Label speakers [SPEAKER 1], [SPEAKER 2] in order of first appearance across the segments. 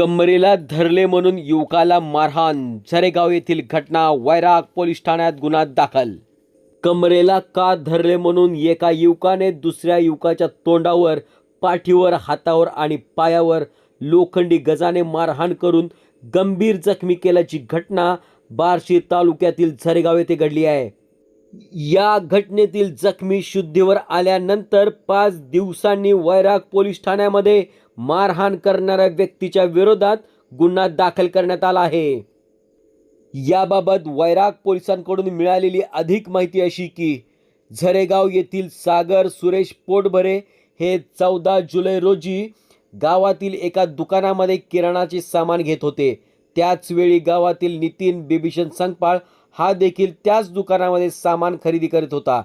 [SPEAKER 1] कमरेला धरले म्हणून युवकाला मारहाण झरेगाव येथील घटना वैराग पोलीस ठाण्यात गुन्हा दाखल. कमरेला का धरले म्हणून एका युवकाने दुसऱ्या युवकाच्या तोंडावर पाठीवर हातावर आणि पायावर लोखंडी गजाने मारहाण करून गंभीर जखमी केल्याची घटना बार्शी तालुक्यातील झरेगाव येथे घडली आहे. या घटनेतील जखमी शुद्धीवर आल्यानंतर पाच दिवसांनी वैराग पोलीस ठाण्यामध्ये मारहाण करणाऱ्या व्यक्तीच्या विरोधात गुन्हा दाखल करण्यात आला आहे. याबाबत वैराग पोलिसांकडून मिळालेली अधिक माहिती अशी की झरेगाव येथील सागर सुरेश पोटभरे हे चौदा जुलै रोजी गावातील एका दुकानामध्ये किराणाचे सामान घेत होते. त्याचवेळी गावातील नितीन बिभीषण संगपाळ हा देखील त्याच दुकानामध्ये सामान खरेदी करीत होता.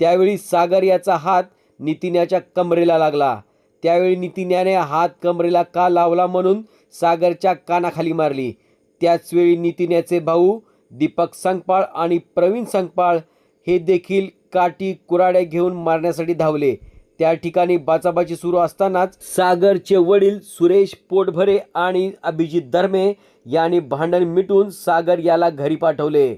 [SPEAKER 1] त्यावेळी सागर याचा हात नितिन्याच्या कमरेला लागला. त्यावेळी नितिन्याने हात कमरेला का लावला म्हणून सागरच्या कानाखाली मारली. त्याचवेळी नितिन्याचे भाऊ दीपक संगपाळ आणि प्रवीण संगपाळ हे देखील काठी कुराड्या घेऊन मारण्यासाठी धावले. त्या ठिकाणी बाचाबाची सुरू असतानाच सागरचे वडील सुरेश पोटभरे आणि अभिजित धर्मे यांनी भांडण मिटून सागर याला घरी पाठवले.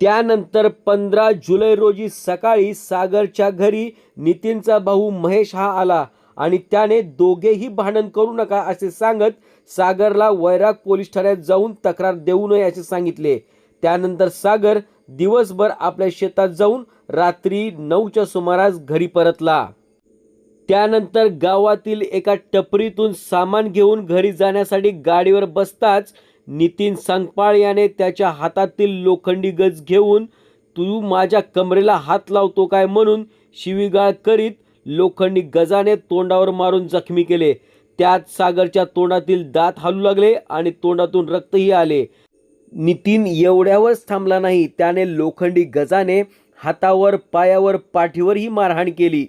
[SPEAKER 1] त्यानंतर पंधरा जुलै रोजी सकाळी सागरच्या घरी नितीनचा भाऊ महेश हा आला आणि त्याने दोघेही भांडण करू नका असे सांगत सागरला वैराग पोलीस ठाण्यात जाऊन तक्रार देऊ नये असे सांगितले. त्यानंतर सागर दिवसभर आपल्या शेतात जाऊन रात्री नऊच्या सुमारास घरी परतला. त्यानंतर गावातील एका टपरीतून सामान घेऊन घरी जाण्यासाठी गाडीवर बसताच नितीन संगपाळ याने त्याच्या हातातील लोखंडी गज घेऊन तू माझ्या कमरेला हात लावतो काय? म्हणून शिवीगाळ करीत लोखंडी गजाने तोंडावर मारून जखमी केले. त्यात सागरच्या तोंडातील दात हालू लागले आणि तोंडातून रक्तही आले. नितीन एवढ्यावरच थांबला नाही. त्याने लोखंडी गजाने हातावर पायावर पाठीवरही मारहाण केली.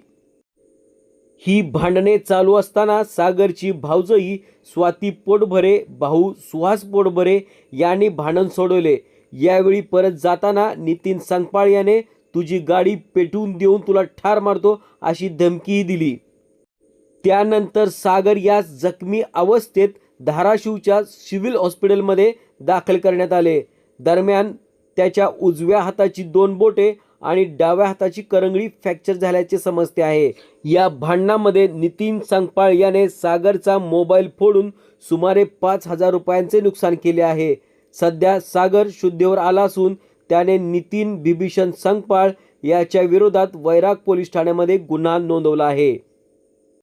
[SPEAKER 1] ही भांडणे चालू असताना सागरची भावजई स्वाती पोटभरे भाऊ सुहास पोटभरे यांनी भांडण सोडवले. यावेळी परत जाताना नितीन संगपाळ याने तुझी गाडी पेटवून देऊन तुला ठार मारतो अशी धमकीही दिली. त्यानंतर सागर यास जखमी अवस्थेत धाराशिवच्या सिव्हिल हॉस्पिटलमध्ये दाखल करण्यात आले. दरम्यान त्याच्या उजव्या हाताची दोन बोटे आणि डाव्या हाताची करंगळी फ्रॅक्चर झाल्याचे समजते आहे. या भांडणामध्ये नितीन सांगपाळ याने सागरचा मोबाईल फोडून सुमारे पाच हजार रुपयांचे नुकसान केले आहे. सध्या सागर शुद्धीवर आला असून त्याने नितीन बिभीषण संगपाळ याच्या विरोधात वैराग पोलीस ठाण्यामध्ये गुन्हा नोंदवला आहे.